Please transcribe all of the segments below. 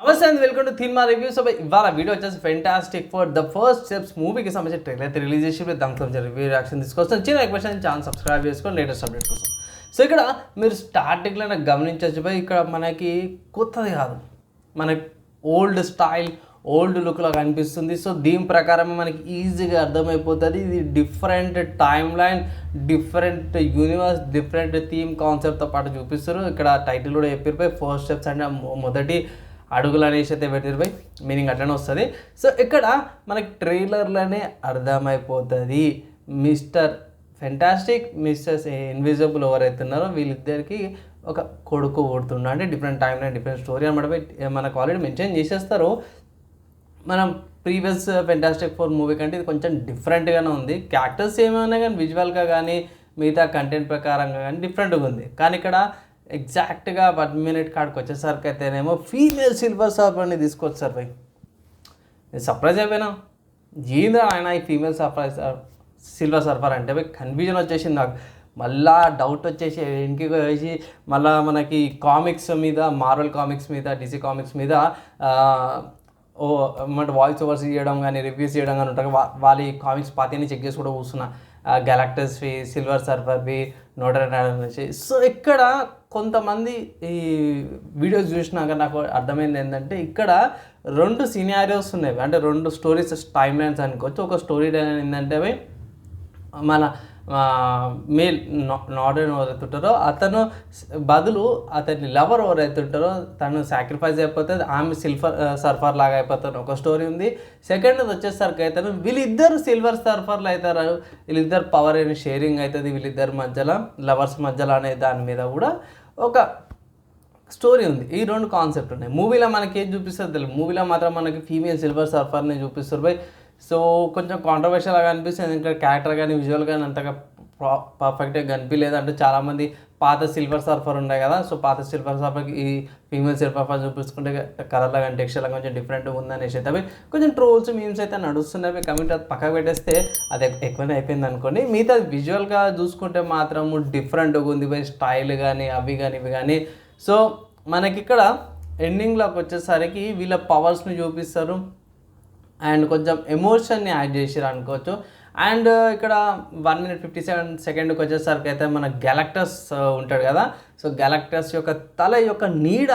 నమస్తే and welcome to థీన్ మా reviews ఇవాళ వీడియో వచ్చేసి Fantastic Four the First Steps మూవీకి సంబంధించిన ట్రైలర్ అయితే రిలీజ్ చేసి దానికి సంబంధించిన రివ్యూ రియాక్షన్ తీసుకొస్తాం. చిన్న రిక్వెస్ట్ ఛానల్ సబ్స్క్రైబ్ చేసుకొని లేటెస్ట్ అప్డేట్ కోసం. సో ఇక్కడ మీరు స్టార్టింగ్లో నాకు గమనించవచ్చు పోయి ఇక్కడ మనకి కొత్తది కాదు. మనకి ఓల్డ్ స్టైల్ ఓల్డ్ లుక్లో కనిపిస్తుంది సో దీని ప్రకారం మనకి ఈజీగా అర్థమైపోతుంది. ఇది different timeline different universe different theme కాన్సెప్ట్తో పాటు చూపిస్తారు. ఇక్కడ టైటిల్ కూడా చెప్పిపోయి ఫస్ట్ స్టెప్స్ అంటే మొదటి అడుగులు అనేసి అయితే పెట్టిపోయి మీనింగ్ అట్లనే వస్తుంది. సో ఇక్కడ మనకి ట్రైలర్లోనే అర్థమైపోతుంది. మిస్టర్ ఫెంటాస్టిక్ మిస్టర్స్ ఇన్విజిబుల్ ఎవరైతే ఉన్నారో వీళ్ళిద్దరికి ఒక కొడుకు ఓడుతుండ అంటే డిఫరెంట్ టైంలో డిఫరెంట్ స్టోరీ అనమాట మనకు ఆల్రెడీ మెన్షన్ చేసేస్తారు. మనం ప్రీవియస్ ఫెంటాస్టిక్ ఫోర్ మూవీ కంటే ఇది కొంచెం డిఫరెంట్గానే ఉంది. క్యారెక్టర్స్ ఏమైనా కానీ విజువల్గా కానీ మిగతా కంటెంట్ ప్రకారంగా కానీ డిఫరెంట్గా ఉంది. కానీ ఇక్కడ ఎగ్జాక్ట్గా వన్ మినిట్ కాడికి వచ్చేసరికి అయితేనేమో ఫీమేల్ సిల్వర్ సర్ఫర్ని తీసుకొచ్చారు భయ్ నేను సర్ప్రైజ్ అయిపోయినా. ఏంద్రా ఆయన ఈ ఫీమేల్ సర్ప్రైజ్ సిల్వర్ సర్ఫర్ అంటే కన్ఫ్యూజన్ వచ్చేసింది నాకు. మళ్ళా డౌట్ వచ్చేసి ఇంటికి వచ్చి మళ్ళా మనకి కామిక్స్ మీద మార్వల్ కామిక్స్ మీద డిసి కామిక్స్ మీద ఓ మన వాయిస్ ఓవర్స్ చేయడం కానీ రివ్యూస్ చేయడం కానీ ఉంటారు. వా- వాళ్ళ ఈ కామిక్స్ పాతిని చెక్ చేసి కూడా కూర్చున్నా ఫీ సిల్వర్ సర్ఫర్వి నోటర్ నుంచి సో ఇక్కడ కొంతమంది ఈ వీడియోస్ చూసినాక నాకు అర్థమైంది ఏంటంటే ఇక్కడ రెండు సినారియోస్ ఉన్నాయి. అంటే రెండు స్టోరీస్ టైమ్ లైన్స్ అనుకోవచ్చు ఒక స్టోరీ లైన్ ఏంటంటే అవి మన మేల్ నార్డన్ ఎవరైతే ఉంటారో అతను బదులు అతని లవర్ ఎవరైతే ఉంటారో తను సాక్రిఫైస్ అయిపోతే ఆమె సిల్వర్ సర్ఫర్ లాగా అయిపోతాను ఒక స్టోరీ ఉంది. సెకండ్ వచ్చేసరికి అయితే వీళ్ళిద్దరు సిల్వర్ సర్ఫర్లు అవుతారు. వీళ్ళిద్దరు పవర్ అయిన షేరింగ్ అవుతుంది. వీళ్ళిద్దరి మధ్యలో లవర్స్ మధ్యలో అనే దాని మీద కూడా ఒక స్టోరీ ఉంది. ఈ రెండు కాన్సెప్ట్ ఉన్నాయి. మూవీలో మనకి ఏం చూపిస్తారు తెలియదు. మూవీలో మాత్రం మనకి ఫీమేల్ సిల్వర్ సర్ఫర్ని చూపిస్తారు. బై సో కొంచెం కాంట్రవర్షియల్గా అనిపిస్తుంది. ఇంకా క్యారెక్టర్ కానీ విజువల్ కానీ అంతగా పర్ఫెక్ట్గా కనిపించలేదు అంటే చాలామంది పాత సిల్వర్ సర్ఫర్ ఉన్నాయి కదా సో పాత సిల్వర్ సర్ఫర్కి ఈ ఫీమేల్ సిల్వర్ సర్ఫర్ చూపించుకుంటే కలర్లో కానీ టెక్స్చర్లో కొంచెం డిఫరెంట్గా ఉందనేసి అయితే అవి కొంచెం ట్రోల్స్ మీమ్స్ అయితే నడుస్తున్నాయి. కమెంట్ అది పక్కకు పెట్టేస్తే అది ఎక్కువనే అయిపోయింది అనుకోండి. మిగతా విజువల్గా చూసుకుంటే మాత్రం డిఫరెంట్గా ఉంది. బై స్టైల్ కానీ అవి కానీ ఇవి కానీ సో మనకి ఇక్కడ ఎండింగ్లోకి వచ్చేసరికి వీళ్ళ పవర్స్ని చూపిస్తారు. అండ్ కొంచెం ఎమోషన్ని యాడ్ చేసారు అనుకోవచ్చు. అండ్ ఇక్కడ వన్ మినిట్ ఫిఫ్టీ సెవెన్ సెకండ్కి వచ్చేసరికి అయితే మన గెలక్టస్ ఉంటాడు కదా. సో గెలక్టస్ యొక్క తల యొక్క నీడ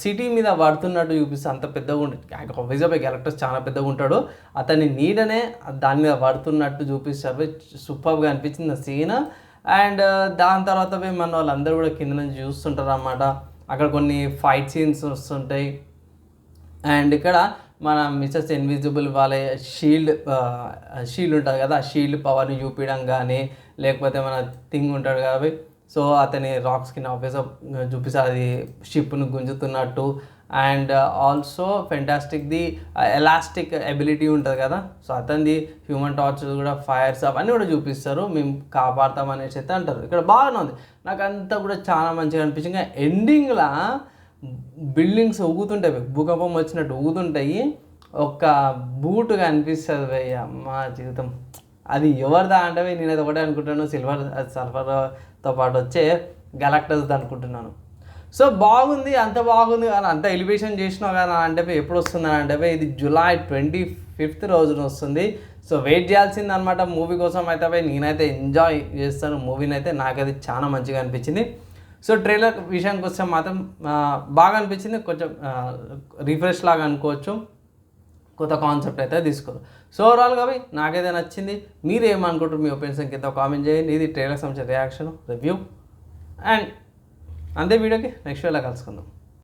సిటీ మీద పడుతున్నట్టు చూపిస్తే అంత పెద్దగా ఉంటుంది ఆబ్వియస్గా గెలక్టస్ చాలా పెద్దగా ఉంటాడు. అతని నీడనే దాని మీద పడుతున్నట్టు చూపిస్తారు సూపర్గా అనిపించింది ఆ సీన్ అండ్ దాని తర్వాత పోయి మన వాళ్ళందరూ కూడా కింద నుంచి చూస్తుంటారు అన్నమాట అక్కడ కొన్ని ఫైట్ సీన్స్ వస్తుంటాయి. అండ్ ఇక్కడ మన మిస్సెస్ ఇన్విజిబుల్ వాళ్ళ షీల్డ్ షీల్డ్ ఉంటుంది కదా ఆ షీల్డ్ పవర్ని చూపించడం కానీ లేకపోతే మన థింగ్ ఉంటాడు కాబట్టి సో అతని రాక్స్ కింద ఆఫీసర్ చూపిస్తారు అది షిప్ను గుంజుతున్నట్టు. And also fantastic the elastic ability ఉంటుంది కదా సో అతనిది హ్యూమన్ టార్చ్ కూడా ఫైర్స్ అవన్నీ కూడా చూపిస్తారు మేము కాపాడతాం అనేసి అయితే అంటారు. ఇక్కడ బాగానే ఉంది. నాకు అంతా కూడా చాలా మంచిగా అనిపించింది. ఇంకా ఎండింగ్లో బిల్డింగ్స్ ఊగుతుంటాయి. భూకంపం వచ్చినట్టు ఊగుతుంటాయి. ఒక బూటుగా అనిపిస్తుంది భయ్య మా జీవితం. అది ఎవరిదా అంటే నేనైతే ఒకటే అనుకుంటాను సిల్వర్ సల్ఫర్తో పాటు వచ్చే గెలాక్టస్ అనుకుంటున్నాను. సో బాగుంది అంత బాగుంది కానీ అంత ఎలివేషన్ చేసినావు కానీ అంటే ఎప్పుడు వస్తుంది అని అంటే ఇది జూలై ట్వంటీ ఫిఫ్త్ రోజున వస్తుంది. సో వెయిట్ చేయాల్సింది అనమాట మూవీ కోసం అయితే నేనైతే ఎంజాయ్ చేస్తాను. మూవీని అయితే నాకైతే చాలా మంచిగా అనిపించింది. సో ట్రైలర్ విషయానికి వస్తే మాత్రం బాగా అనిపించింది. కొంచెం రిఫ్రెష్ లాగా అనుకోవచ్చు. కొత్త కాన్సెప్ట్ అయితే తీసుకోరు సో ఓవరాల్గా అవి నాకైతే నచ్చింది. మీరు ఏమనుకుంటారు మీ ఒపీనియన్స్ కింద కామెంట్ చేయండి. ఇది ట్రైలర్ సంబంధించిన రియాక్షన్ రివ్యూ. అండ్ అంతే వీడియోకి నెక్స్ట్ వేళ కలుసుకుందాం.